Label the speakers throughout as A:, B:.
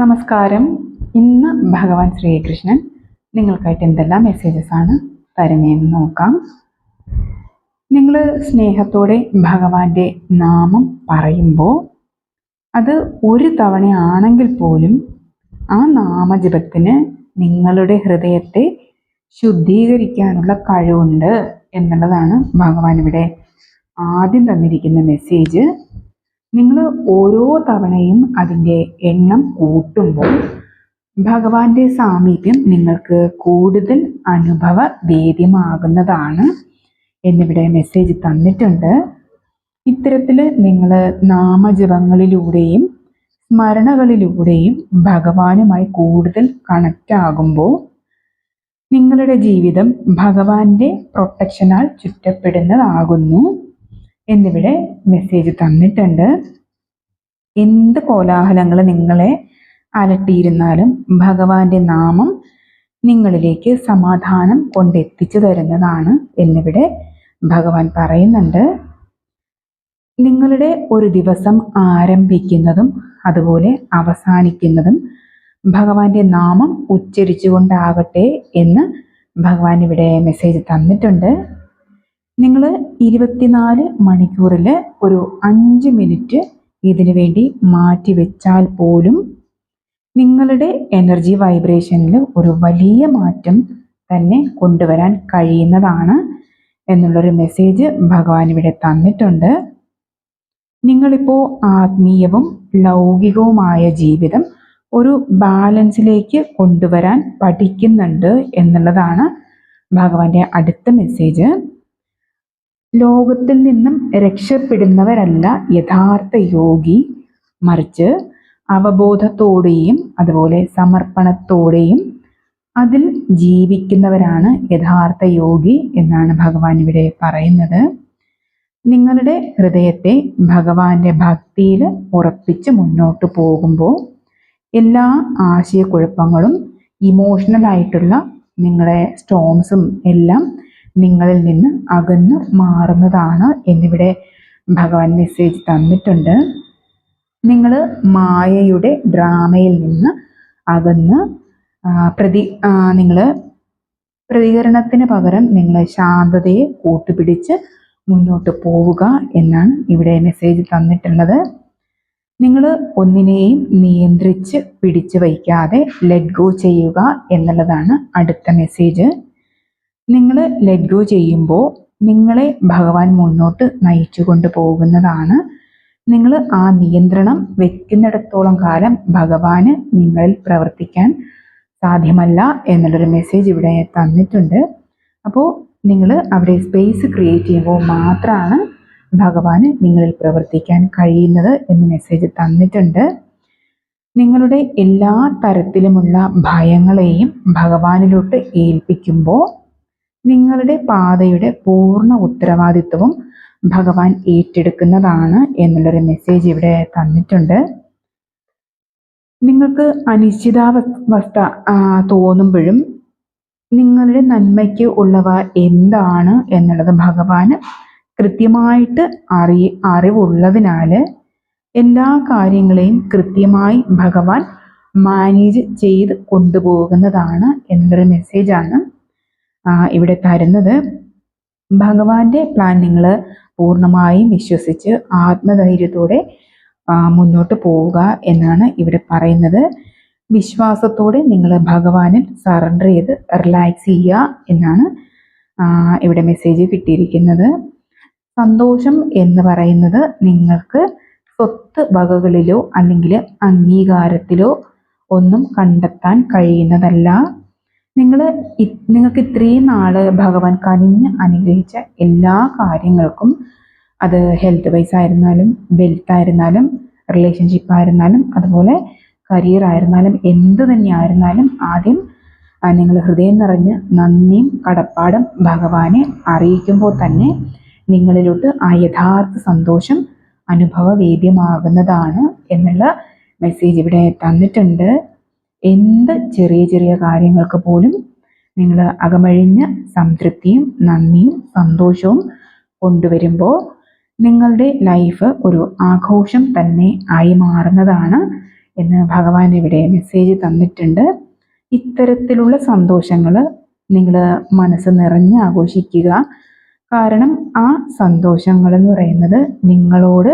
A: നമസ്കാരം ഇന്ന് ഭഗവാൻ ശ്രീകൃഷ്ണൻ നിങ്ങൾക്കായിട്ട് എന്തെല്ലാം മെസ്സേജസ് ആണ് തരുന്നതെന്ന് നോക്കാം നിങ്ങൾ സ്നേഹത്തോടെ ഭഗവാന്റെ നാമം പറയുമ്പോൾ അത് ഒരു തവണയാണെങ്കിൽ പോലും ആ നാമജപത്തിന് നിങ്ങളുടെ ഹൃദയത്തെ ശുദ്ധീകരിക്കാനുള്ള കഴിവുണ്ട് എന്നുള്ളതാണ് ഭഗവാൻ ഇവിടെ ആദ്യം തന്നിരിക്കുന്ന മെസ്സേജ് നിങ്ങൾ ഓരോ തവണയും അതിൻ്റെ എണ്ണം കൂട്ടുമ്പോൾ ഭഗവാന്റെ സാമീപ്യം നിങ്ങൾക്ക് കൂടുതൽ അനുഭവ വേദ്യമാകുന്നതാണ് എന്നിവിടെ മെസ്സേജ് തന്നിട്ടുണ്ട് ഇത്തരത്തിൽ നിങ്ങൾ നാമജപങ്ങളിലൂടെയും സ്മരണകളിലൂടെയും ഭഗവാനുമായി കൂടുതൽ കണക്റ്റ് ആകുമ്പോൾ നിങ്ങളുടെ ജീവിതം ഭഗവാന്റെ പ്രൊട്ടക്ഷനാൽ ചുറ്റപ്പെടുന്നതാകുന്നു എന്നിവിടെ മെസ്സേജ് തന്നിട്ടുണ്ട് എന്ത് കോലാഹലങ്ങൾ നിങ്ങളെ അലട്ടിയിരുന്നാലും ഭഗവാന്റെ നാമം നിങ്ങളിലേക്ക് സമാധാനം കൊണ്ടെത്തിച്ചു തരുന്നതാണ് എന്നിവിടെ ഭഗവാൻ പറയുന്നുണ്ട് നിങ്ങളുടെ ഒരു ദിവസം ആരംഭിക്കുന്നതും അതുപോലെ അവസാനിക്കുന്നതും ഭഗവാന്റെ നാമം ഉച്ചരിച്ചുകൊണ്ടാകട്ടെ എന്ന് ഭഗവാൻ ഇവിടെ മെസ്സേജ് തന്നിട്ടുണ്ട് നിങ്ങൾ ഇരുപത്തിനാല് മണിക്കൂറിൽ ഒരു അഞ്ച് മിനിറ്റ് ഇതിനു വേണ്ടി മാറ്റി വെച്ചാൽ പോലും നിങ്ങളുടെ എനർജി വൈബ്രേഷനിൽ ഒരു വലിയ മാറ്റം തന്നെ കൊണ്ടുവരാൻ കഴിയുന്നതാണ് എന്നുള്ളൊരു മെസ്സേജ് ഭഗവാൻ ഇവിടെ തന്നിട്ടുണ്ട് നിങ്ങളിപ്പോൾ ആത്മീയവും ലൗകികവുമായ ജീവിതം ഒരു ബാലൻസിലേക്ക് കൊണ്ടുവരാൻ പഠിക്കുന്നുണ്ട് എന്നുള്ളതാണ് ഭഗവാന്റെ അടുത്ത മെസ്സേജ് ലോകത്തിൽ നിന്നും രക്ഷപ്പെടുന്നവരല്ല യഥാർത്ഥ യോഗി മറിച്ച് അവബോധത്തോടെയും അതുപോലെ സമർപ്പണത്തോടെയും അതിൽ ജീവിക്കുന്നവരാണ് യഥാർത്ഥ യോഗി എന്നാണ് ഭഗവാൻ ഇവിടെ പറയുന്നത് നിങ്ങളുടെ ഹൃദയത്തെ ഭഗവാന്റെ ഭക്തിയിൽ ഉറപ്പിച്ച് മുന്നോട്ട് പോകുമ്പോൾ എല്ലാ ആശയക്കുഴപ്പങ്ങളും ഇമോഷണൽ ആയിട്ടുള്ള സ്റ്റോംസും എല്ലാം നിങ്ങളിൽ നിന്ന് അകന്നു മാറുന്നതാണ് എന്നിവിടെ ഭഗവാൻ മെസ്സേജ് തന്നിട്ടുണ്ട് നിങ്ങൾ മായയുടെ ഡ്രാമയിൽ നിന്ന് അകന്ന് പ്രതി നിങ്ങൾ പ്രതികരണത്തിന് പകരം നിങ്ങൾ ശാന്തതയെ കൂട്ടുപിടിച്ച് മുന്നോട്ട് പോവുക എന്നാണ് ഇവിടെ മെസ്സേജ് തന്നിട്ടുള്ളത് നിങ്ങൾ ഒന്നിനെയും നിയന്ത്രിച്ച് പിടിച്ചു വയ്ക്കാതെ ലെറ്റ് ഗോ ചെയ്യുക എന്നുള്ളതാണ് അടുത്ത മെസ്സേജ് നിങ്ങൾ ലെറ്റ് ഗോ ചെയ്യുമ്പോൾ നിങ്ങളെ ഭഗവാൻ മുന്നോട്ട് നയിച്ചു കൊണ്ട് പോകുന്നതാണ് നിങ്ങൾ ആ നിയന്ത്രണം വെക്കുന്നിടത്തോളം കാലം ഭഗവാന് നിങ്ങളിൽ പ്രവർത്തിക്കാൻ സാധ്യമല്ല എന്നുള്ളൊരു മെസ്സേജ് ഇവിടെ തന്നിട്ടുണ്ട് അപ്പോൾ നിങ്ങൾ അവിടെ സ്പേസ് ക്രിയേറ്റ് ചെയ്യുമ്പോൾ മാത്രമാണ് ഭഗവാന് നിങ്ങളിൽ പ്രവർത്തിക്കാൻ കഴിയുന്നത് എന്ന് മെസ്സേജ് തന്നിട്ടുണ്ട് നിങ്ങളുടെ എല്ലാ തരത്തിലുമുള്ള ഭയങ്ങളെയും ഭഗവാനിലോട്ട് ഏൽപ്പിക്കുമ്പോൾ നിങ്ങളുടെ പാതയുടെ പൂർണ്ണ ഉത്തരവാദിത്വവും ഭഗവാൻ ഏറ്റെടുക്കുന്നതാണ് എന്നുള്ളൊരു മെസ്സേജ് ഇവിടെ തന്നിട്ടുണ്ട് നിങ്ങൾക്ക് അനിശ്ചിതാവസ്ഥ തോന്നുമ്പോഴും നിങ്ങളുടെ നന്മയ്ക്ക് ഉള്ളവ എന്താണ് എന്നുള്ളത് ഭഗവാന് കൃത്യമായിട്ട് അറി അറിവുള്ളതിനാൽ എല്ലാ കാര്യങ്ങളെയും കൃത്യമായി ഭഗവാൻ മാനേജ് ചെയ്ത് കൊണ്ടുപോകുന്നതാണ് എന്നൊരു മെസ്സേജാണ് ഇവിടെ തരുന്നത് ഭഗവാന്റെ പ്ലാൻ നിങ്ങൾ പൂർണ്ണമായും വിശ്വസിച്ച് ആത്മധൈര്യത്തോടെ മുന്നോട്ട് പോവുക എന്നാണ് ഇവിടെ പറയുന്നത് വിശ്വാസത്തോടെ നിങ്ങൾ ഭഗവാനിൽ സറണ്ടർ ചെയ്ത് റിലാക്സ് ചെയ്യുക എന്നാണ് ഇവിടെ മെസ്സേജ് കിട്ടിയിരിക്കുന്നത് സന്തോഷം എന്ന് പറയുന്നത് നിങ്ങൾക്ക് സ്വത്ത് വകകളിലോ അല്ലെങ്കിൽ അംഗീകാരത്തിലോ ഒന്നും കണ്ടെത്താൻ കഴിയുന്നതല്ല നിങ്ങൾ നിങ്ങൾക്ക് ഇത്രയും നാൾ ഭഗവാൻ കനിഞ്ഞ് അനുഗ്രഹിച്ച എല്ലാ കാര്യങ്ങൾക്കും അത് ഹെൽത്ത് വൈസ് ആയിരുന്നാലും വെൽത്ത് ആയിരുന്നാലും റിലേഷൻഷിപ്പ് ആയിരുന്നാലും അതുപോലെ കരിയർ ആയിരുന്നാലും എന്ത് തന്നെ ആയിരുന്നാലും ആദ്യം നിങ്ങൾ ഹൃദയം നിറഞ്ഞ് നന്ദിയും കടപ്പാടും ഭഗവാനെ അറിയിക്കുമ്പോൾ തന്നെ നിങ്ങളിലോട്ട് ആ യഥാർത്ഥ സന്തോഷം അനുഭവവേദ്യമാകുന്നതാണ് എന്നുള്ള മെസ്സേജ് ഇവിടെ തന്നിട്ടുണ്ട് എന്ത് ചെറിയ ചെറിയ കാര്യങ്ങൾക്ക് പോലും നിങ്ങൾ അകമഴിഞ്ഞ സംതൃപ്തിയും നന്ദിയും സന്തോഷവും കൊണ്ടുവരുമ്പോൾ നിങ്ങളുടെ ലൈഫ് ഒരു ആഘോഷം തന്നെ ആയി മാറുന്നതാണ് എന്ന് ഭഗവാൻ ഇവിടെ മെസ്സേജ് തന്നിട്ടുണ്ട് ഇത്തരത്തിലുള്ള സന്തോഷങ്ങൾ നിങ്ങൾ മനസ്സ് നിറഞ്ഞ് ആഘോഷിക്കുക കാരണം ആ സന്തോഷങ്ങൾ എന്ന് പറയുന്നത് നിങ്ങളോട്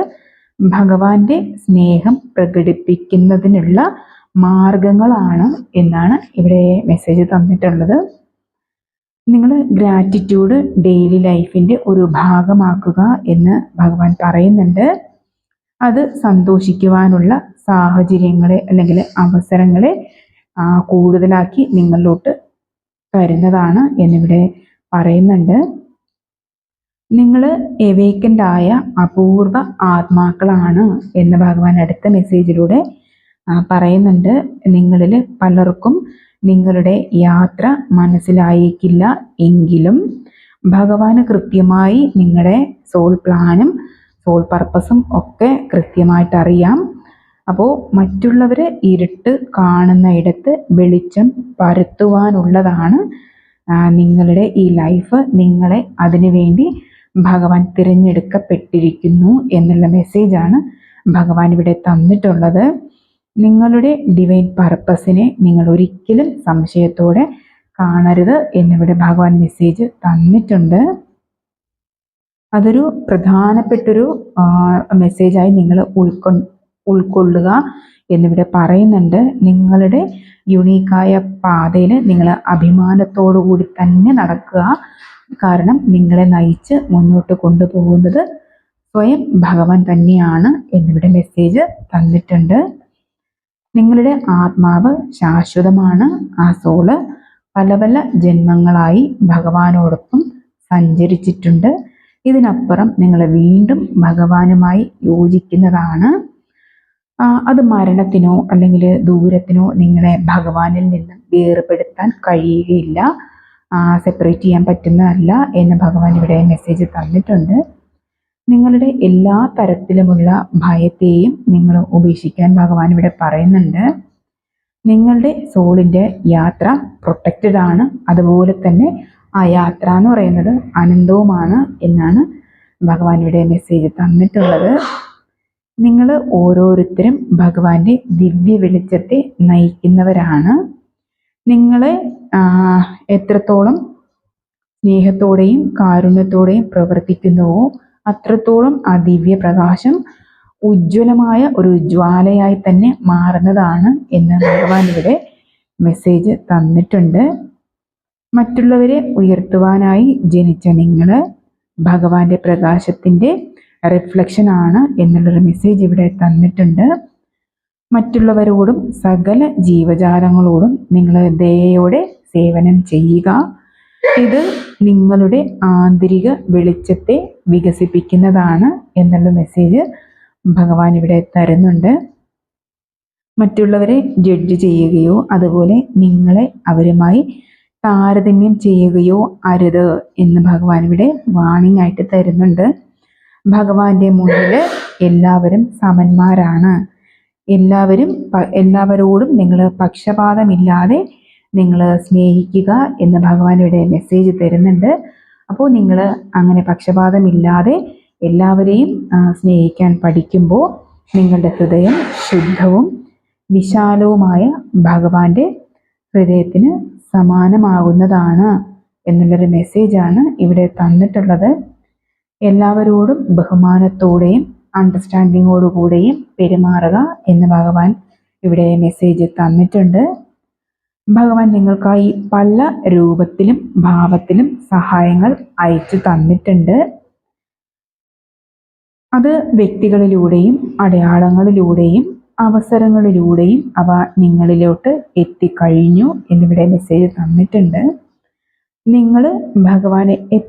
A: ഭഗവാന്റെ സ്നേഹം പ്രകടിപ്പിക്കുന്നതിനുള്ള മാർഗങ്ങളാണ് എന്നാണ് ഇവിടെ മെസ്സേജ് തന്നിട്ടുള്ളത് നിങ്ങൾ ഗ്രാറ്റിറ്റ്യൂഡ് ഡെയിലി ലൈഫിൻ്റെ ഒരു ഭാഗമാക്കുക എന്ന് ഭഗവാൻ പറയുന്നുണ്ട് അത് സന്തോഷിക്കുവാനുള്ള സാഹചര്യങ്ങളെ അല്ലെങ്കിൽ അവസരങ്ങളെ കൂടുതലാക്കി നിങ്ങളിലോട്ട് തരുന്നതാണ് എന്നിവിടെ പറയുന്നുണ്ട് നിങ്ങൾ എവേക്കൻ്റായ അപൂർവ ആത്മാക്കളാണ് എന്ന് ഭഗവാൻ അടുത്ത മെസ്സേജിലൂടെ പറയുന്നുണ്ട് നിങ്ങളിൽ പലർക്കും നിങ്ങളുടെ യാത്ര മനസ്സിലായേക്കില്ല എങ്കിലും ഭഗവാന് കൃത്യമായി നിങ്ങളുടെ സോൾ പ്ലാനും സോൾ പർപ്പസും ഒക്കെ കൃത്യമായിട്ട് അറിയാം അപ്പോൾ മറ്റുള്ളവരെ ഇരുട്ട് കാണുന്ന ഇടത്ത് വെളിച്ചം പരത്തുവാനുള്ളതാണ് നിങ്ങളുടെ ഈ ലൈഫ് നിങ്ങളെ അതിനുവേണ്ടി ഭഗവാൻ തിരഞ്ഞെടുക്കപ്പെട്ടിരിക്കുന്നു എന്നുള്ള മെസ്സേജാണ് ഭഗവാൻ ഇവിടെ തന്നിട്ടുള്ളത് നിങ്ങളുടെ ഡിവൈൻ പർപ്പസിനെ നിങ്ങൾ ഒരിക്കലും സംശയത്തോടെ കാണരുത് എന്നിവിടെ ഭഗവാൻ മെസ്സേജ് തന്നിട്ടുണ്ട് അതൊരു പ്രധാനപ്പെട്ടൊരു മെസ്സേജായി നിങ്ങൾ ഉൾക്കൊ ഉൾക്കൊള്ളുക എന്നിവിടെ പറയുന്നുണ്ട് നിങ്ങളുടെ യുണീക്കായ പാതയിൽ നിങ്ങൾ അഭിമാനത്തോടു കൂടി തന്നെ നടക്കുക കാരണം നിങ്ങളെ നയിച്ച് മുന്നോട്ട് കൊണ്ടുപോകുന്നത് സ്വയം ഭഗവാൻ തന്നെയാണ് എന്നിവിടെ മെസ്സേജ് തന്നിട്ടുണ്ട് നിങ്ങളുടെ ആത്മാവ് ശാശ്വതമാണ് ആ സോള് പല പല ജന്മങ്ങളായി ഭഗവാനോടൊപ്പം സഞ്ചരിച്ചിട്ടുണ്ട് ഇതിനപ്പുറം നിങ്ങൾ വീണ്ടും ഭഗവാനുമായി യോജിക്കുന്നതാണ് അത് മരണത്തിനോ അല്ലെങ്കിൽ ദൂരത്തിനോ നിങ്ങളെ ഭഗവാനിൽ നിന്ന് വേർപെടുത്താൻ കഴിയുകയില്ല സെപ്പറേറ്റ് ചെയ്യാൻ പറ്റുന്നതല്ല എന്ന് ഭഗവാൻ ഇവിടെ മെസ്സേജ് തന്നിട്ടുണ്ട് നിങ്ങളുടെ എല്ലാ തരത്തിലുമുള്ള ഭയത്തെയും നിങ്ങൾ ഉപേക്ഷിക്കാൻ ഭഗവാൻ ഇവിടെ പറയുന്നുണ്ട് നിങ്ങളുടെ സോളിൻ്റെ യാത്ര പ്രൊട്ടക്റ്റഡ് ആണ് അതുപോലെ തന്നെ ആ യാത്ര എന്ന് പറയുന്നത് അനന്തവുമാണ് എന്നാണ് ഭഗവാൻ ഇവിടെ മെസ്സേജ് തന്നിട്ടുള്ളത് നിങ്ങൾ ഓരോരുത്തരും ഭഗവാന്റെ ദിവ്യ വെളിച്ചത്തെ നയിക്കുന്നവരാണ് നിങ്ങളെ എത്രത്തോളം സ്നേഹത്തോടെയും കാരുണ്യത്തോടെയും പ്രവർത്തിക്കുന്നുവോ അത്രത്തോളം ആ ദിവ്യപ്രകാശം ഉജ്ജ്വലമായ ഒരു ജ്വാലയായി തന്നെ മാറുന്നതാണ് എന്ന് ഭഗവാൻ ഇവിടെ മെസ്സേജ് തന്നിട്ടുണ്ട് മറ്റുള്ളവരെ ഉയർത്തുവാനായി ജനിച്ച നിങ്ങൾ ഭഗവാന്റെ പ്രകാശത്തിൻ്റെ ആണ് എന്നുള്ളൊരു മെസ്സേജ് ഇവിടെ തന്നിട്ടുണ്ട് മറ്റുള്ളവരോടും സകല ജീവജാലങ്ങളോടും നിങ്ങൾ ദയയോടെ സേവനം ചെയ്യുക ഇത് നിങ്ങളുടെ ആന്തരിക വെളിച്ചത്തെ വികസിപ്പിക്കുന്നതാണ് എന്നുള്ള മെസ്സേജ് ഭഗവാൻ ഇവിടെ തരുന്നുണ്ട് മറ്റുള്ളവരെ ജഡ്ജ് ചെയ്യുകയോ അതുപോലെ നിങ്ങളെ അവരുമായി താരതമ്യം ചെയ്യുകയോ അരുത് എന്ന് ഭഗവാൻ ഇവിടെ വാണിംഗ് ആയിട്ട് തരുന്നുണ്ട് ഭഗവാന്റെ മുന്നിൽ എല്ലാവരും സമന്മാരാണ് എല്ലാവരും എല്ലാവരോടും നിങ്ങൾ പക്ഷപാതമില്ലാതെ നിങ്ങൾ സ്നേഹിക്കുക എന്ന് ഭഗവാൻ ഇവിടെ മെസ്സേജ് തരുന്നുണ്ട് അപ്പോൾ നിങ്ങൾ അങ്ങനെ പക്ഷപാതമില്ലാതെ എല്ലാവരെയും സ്നേഹിക്കാൻ പഠിക്കുമ്പോൾ നിങ്ങളുടെ ഹൃദയം ശുദ്ധവും വിശാലവുമായ ഭഗവാന്റെ ഹൃദയത്തിന് സമാനമാകുന്നതാണ് എന്നുള്ളൊരു മെസ്സേജാണ് ഇവിടെ തന്നിട്ടുള്ളത് എല്ലാവരോടും ബഹുമാനത്തോടെയും അണ്ടർസ്റ്റാൻഡിങ്ങോടുകൂടെയും പെരുമാറുക എന്ന് ഭഗവാൻ ഇവിടെ മെസ്സേജ് തന്നിട്ടുണ്ട് ഭഗവാൻ നിങ്ങൾക്കായി പല രൂപത്തിലും ഭാവത്തിലും സഹായങ്ങൾ അയച്ചു തന്നിട്ടുണ്ട് അത് വ്യക്തികളിലൂടെയും അടയാളങ്ങളിലൂടെയും അവസരങ്ങളിലൂടെയും അവ നിങ്ങളിലോട്ട് എത്തിക്കഴിഞ്ഞു എന്നിവിടെ മെസ്സേജ് തന്നിട്ടുണ്ട് നിങ്ങൾ ഭഗവാനെ എത്ര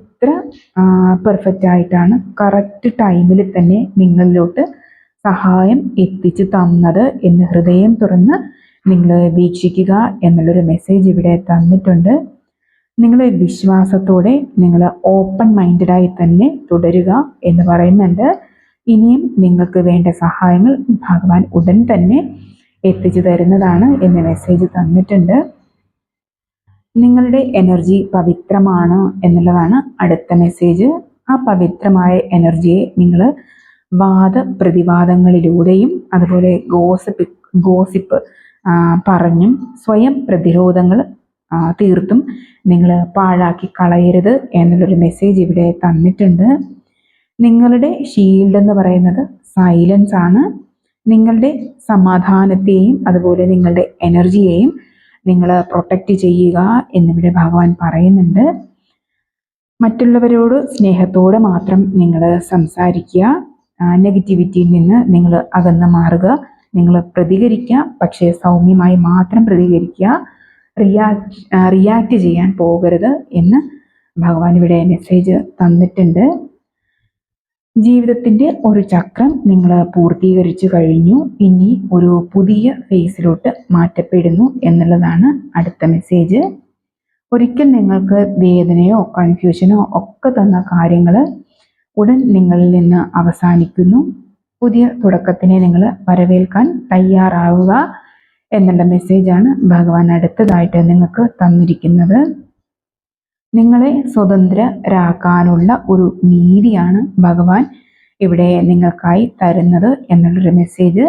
A: പെർഫെക്റ്റ് ആയിട്ടാണ് കറക്റ്റ് ടൈമിൽ തന്നെ നിങ്ങളിലോട്ട് സഹായം എത്തിച്ചു തന്നത് എന്ന് ഹൃദയം തുറന്ന് നിങ്ങൾ വീക്ഷിക്കുക എന്നുള്ളൊരു മെസ്സേജ് ഇവിടെ തന്നിട്ടുണ്ട് നിങ്ങൾ വിശ്വാസത്തോടെ നിങ്ങൾ ഓപ്പൺ മൈൻഡായി തന്നെ തുടരുക എന്ന് പറയുന്നുണ്ട് ഇനിയും നിങ്ങൾക്ക് വേണ്ട സഹായങ്ങൾ ഭഗവാൻ ഉടൻ തന്നെ എത്തിച്ചു തരുന്നതാണ് എന്ന് മെസ്സേജ് തന്നിട്ടുണ്ട് നിങ്ങളുടെ എനർജി പവിത്രമാണ് എന്നുള്ളതാണ് അടുത്ത മെസ്സേജ് ആ പവിത്രമായ എനർജിയെ നിങ്ങൾ വാദ പ്രതിവാദങ്ങളിലൂടെയും അതുപോലെ ഗോസിപ്പ് ഗോസിപ്പ് പറഞ്ഞും സ്വയം പ്രതിരോധങ്ങൾ തീർത്തും നിങ്ങൾ പാഴാക്കി കളയരുത് എന്നുള്ളൊരു മെസ്സേജ് ഇവിടെ തന്നിട്ടുണ്ട് നിങ്ങളുടെ ഷീൽഡ് എന്ന് പറയുന്നത് സൈലൻസ് ആണ് നിങ്ങളുടെ സമാധാനത്തെയും അതുപോലെ നിങ്ങളുടെ എനർജിയെയും നിങ്ങൾ പ്രൊട്ടക്റ്റ് ചെയ്യുക എന്നിവിടെ ഭഗവാൻ പറയുന്നുണ്ട് മറ്റുള്ളവരോട് സ്നേഹത്തോടെ മാത്രം നിങ്ങൾ സംസാരിക്കുക നെഗറ്റിവിറ്റിയിൽ നിന്ന് നിങ്ങൾ അകന്നു മാറുക നിങ്ങൾ പ്രതികരിക്കുക പക്ഷേ സൗമ്യമായി മാത്രം പ്രതികരിക്കുക റിയാക്ട് റിയാക്റ്റ് ചെയ്യാൻ പോകരുത് എന്ന് ഭഗവാൻ ഇവിടെ മെസ്സേജ് തന്നിട്ടുണ്ട് ജീവിതത്തിൻ്റെ ഒരു ചക്രം നിങ്ങൾ പൂർത്തീകരിച്ചു കഴിഞ്ഞു ഇനി ഒരു പുതിയ ഫേസിലോട്ട് മാറ്റപ്പെടുന്നു എന്നുള്ളതാണ് അടുത്ത മെസ്സേജ് ഒരിക്കൽ നിങ്ങൾക്ക് വേദനയോ കൺഫ്യൂഷനോ ഒക്കെ തന്ന കാര്യങ്ങൾ ഉടൻ നിങ്ങളിൽ നിന്ന് അവസാനിക്കുന്നു പുതിയ തുടക്കത്തിനെ നിങ്ങൾ വരവേൽക്കാൻ തയ്യാറാവുക എന്നുള്ള മെസ്സേജാണ് ഭഗവാൻ അടുത്തതായിട്ട് നിങ്ങൾക്ക് തന്നിരിക്കുന്നത് നിങ്ങളെ സ്വതന്ത്രരാക്കാനുള്ള ഒരു നീതിയാണ് ഭഗവാൻ ഇവിടെ നിങ്ങൾക്കായി തരുന്നത് എന്നുള്ളൊരു മെസ്സേജ്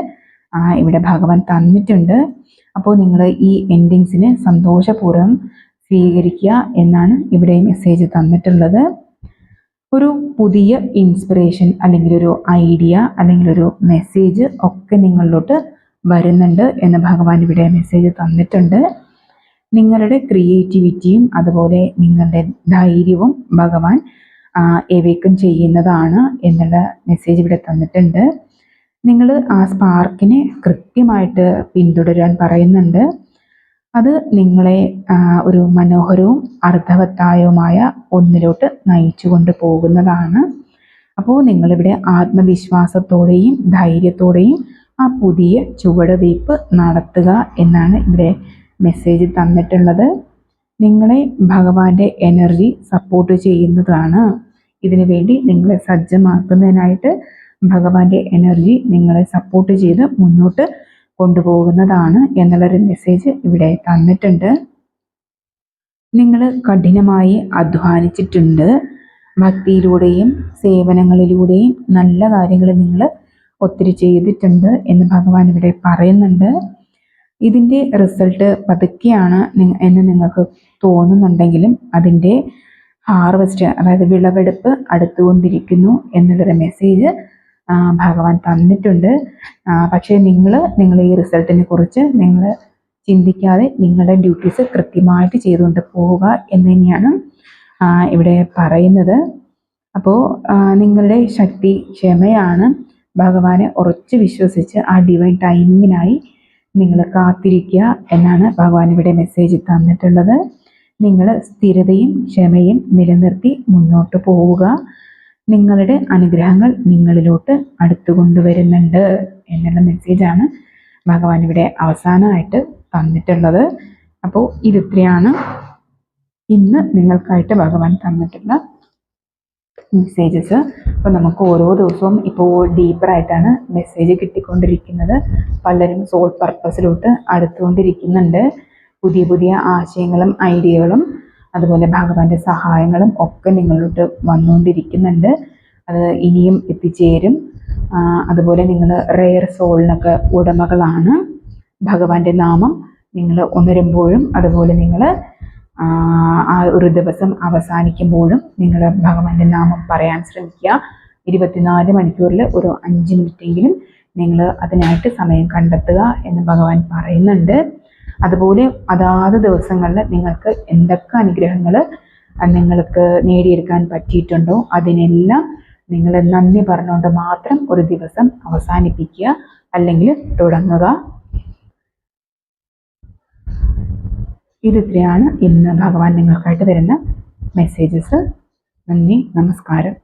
A: ഇവിടെ ഭഗവാൻ തന്നിട്ടുണ്ട് അപ്പോൾ നിങ്ങൾ ഈ എൻഡിങ്സിനെ സന്തോഷപൂർവ്വം സ്വീകരിക്കുക എന്നാണ് ഇവിടെ മെസ്സേജ് തന്നിട്ടുള്ളത് ഒരു പുതിയ ഇൻസ്പിറേഷൻ അല്ലെങ്കിൽ ഒരു ഐഡിയ അല്ലെങ്കിൽ ഒരു മെസ്സേജ് ഒക്കെ നിങ്ങളിലോട്ട് വരുന്നുണ്ട് എന്ന് ഭഗവാൻ ഇവിടെ മെസ്സേജ് തന്നിട്ടുണ്ട് നിങ്ങളുടെ ക്രിയേറ്റിവിറ്റിയും അതുപോലെ നിങ്ങളുടെ ധൈര്യവും ഭഗവാൻ എവേക്കും ചെയ്യുന്നതാണ് എന്നുള്ള മെസ്സേജ് ഇവിടെ തന്നിട്ടുണ്ട് നിങ്ങൾ ആ സ്പാർക്കിനെ കൃത്യമായിട്ട് പിന്തുടരാൻ പറയുന്നുണ്ട് അത് നിങ്ങളെ ഒരു മനോഹരവും അർത്ഥവത്തായവുമായ ഒന്നിലോട്ട് നയിച്ചു കൊണ്ട് പോകുന്നതാണ് അപ്പോൾ നിങ്ങളിവിടെ ആത്മവിശ്വാസത്തോടെയും ധൈര്യത്തോടെയും ആ പുതിയ ചുവടുവയ്പ്പ് നടത്തുക എന്നാണ് ഇവിടെ മെസ്സേജ് തന്നിട്ടുള്ളത് നിങ്ങളെ ഭഗവാന്റെ എനർജി സപ്പോർട്ട് ചെയ്യുന്നതാണ് ഇതിനു വേണ്ടി നിങ്ങളെ സജ്ജമാക്കുന്നതിനായിട്ട് ഭഗവാന്റെ എനർജി നിങ്ങളെ സപ്പോർട്ട് ചെയ്ത് മുന്നോട്ട് കൊണ്ടുപോകുന്നതാണ് എന്നുള്ളൊരു മെസ്സേജ് ഇവിടെ തന്നിട്ടുണ്ട് നിങ്ങൾ കഠിനമായി അധ്വാനിച്ചിട്ടുണ്ട് ഭക്തിയിലൂടെയും സേവനങ്ങളിലൂടെയും നല്ല കാര്യങ്ങൾ നിങ്ങൾ ഒത്തിരി ചെയ്തിട്ടുണ്ട് എന്ന് ഭഗവാൻ ഇവിടെ പറയുന്നുണ്ട് ഇതിൻ്റെ റിസൾട്ട് പതുക്കെയാണ് എന്ന് നിങ്ങൾക്ക് തോന്നുന്നുണ്ടെങ്കിലും അതിൻ്റെ ഹാർവസ്റ്റ് അതായത് വിളവെടുപ്പ് അടുത്തുകൊണ്ടിരിക്കുന്നു എന്നുള്ളൊരു മെസ്സേജ് ഭഗവാൻ തന്നിട്ടുണ്ട് പക്ഷേ നിങ്ങൾ നിങ്ങൾ ഈ റിസൾട്ടിനെ കുറിച്ച് നിങ്ങൾ ചിന്തിക്കാതെ നിങ്ങളുടെ ഡ്യൂട്ടീസ് കൃത്യമായിട്ട് ചെയ്തുകൊണ്ട് പോവുക എന്ന് തന്നെയാണ് ഇവിടെ പറയുന്നത് അപ്പോൾ നിങ്ങളുടെ ശക്തി ക്ഷമയാണ് ഭഗവാനെ ഉറച്ച് വിശ്വസിച്ച് ആ ഡിവൈൻ ടൈമിങ്ങിനായി നിങ്ങൾ കാത്തിരിക്കുക എന്നാണ് ഭഗവാൻ ഇവിടെ മെസ്സേജ് തന്നിട്ടുള്ളത് നിങ്ങൾ സ്ഥിരതയും ക്ഷമയും നിലനിർത്തി മുന്നോട്ട് പോവുക നിങ്ങളുടെ അനുഗ്രഹങ്ങൾ നിങ്ങളിലോട്ട് അടുത്തു കൊണ്ടുവരുന്നുണ്ട് എന്നുള്ള മെസ്സേജാണ് ഭഗവാൻ ഇവിടെ അവസാനമായിട്ട് തന്നിട്ടുള്ളത് അപ്പോൾ ഇതിത്രയാണ് ഇന്ന് നിങ്ങൾക്കായിട്ട് ഭഗവാൻ തന്നിട്ടുള്ള മെസ്സേജസ് അപ്പോൾ നമുക്ക് ഓരോ ദിവസവും ഇപ്പോൾ ഡീപ്പറായിട്ടാണ് മെസ്സേജ് കിട്ടിക്കൊണ്ടിരിക്കുന്നത് പലരും സോൾ പർപ്പസിലോട്ട് അടുത്തുകൊണ്ടിരിക്കുന്നുണ്ട് പുതിയ പുതിയ ആശയങ്ങളും ഐഡിയകളും അതുപോലെ ഭഗവാന്റെ സഹായങ്ങളും ഒക്കെ നിങ്ങളോട്ട് വന്നുകൊണ്ടിരിക്കുന്നുണ്ട് അത് ഇനിയും എത്തിച്ചേരും അതുപോലെ നിങ്ങൾ റെയർ സോളിനൊക്കെ ഉടമകളാണ് ഭഗവാന്റെ നാമം നിങ്ങൾ ഉണരുമ്പോഴും അതുപോലെ നിങ്ങൾ ആ ഒരു ദിവസം അവസാനിക്കുമ്പോഴും നിങ്ങൾ ഭഗവാന്റെ നാമം പറയാൻ ശ്രമിക്കുക ഇരുപത്തിനാല് മണിക്കൂറിൽ ഒരു അഞ്ച് മിനിറ്റെങ്കിലും നിങ്ങൾ അതിനായിട്ട് സമയം കണ്ടെത്തുക എന്ന് ഭഗവാൻ പറയുന്നുണ്ട് അതുപോലെ അതാത് ദിവസങ്ങളിൽ നിങ്ങൾക്ക് എന്തൊക്കെ അനുഗ്രഹങ്ങൾ നിങ്ങൾക്ക് നേടിയെടുക്കാൻ പറ്റിയിട്ടുണ്ടോ അതിനെല്ലാം നിങ്ങൾ നന്ദി പറഞ്ഞുകൊണ്ട് മാത്രം ഒരു ദിവസം അവസാനിപ്പിക്കുക അല്ലെങ്കിൽ തുടങ്ങുക ഇതിത്രയാണ് ഇന്ന് ഭഗവാൻ നിങ്ങൾക്കായിട്ട് തരുന്ന മെസ്സേജസ് നന്ദി നമസ്കാരം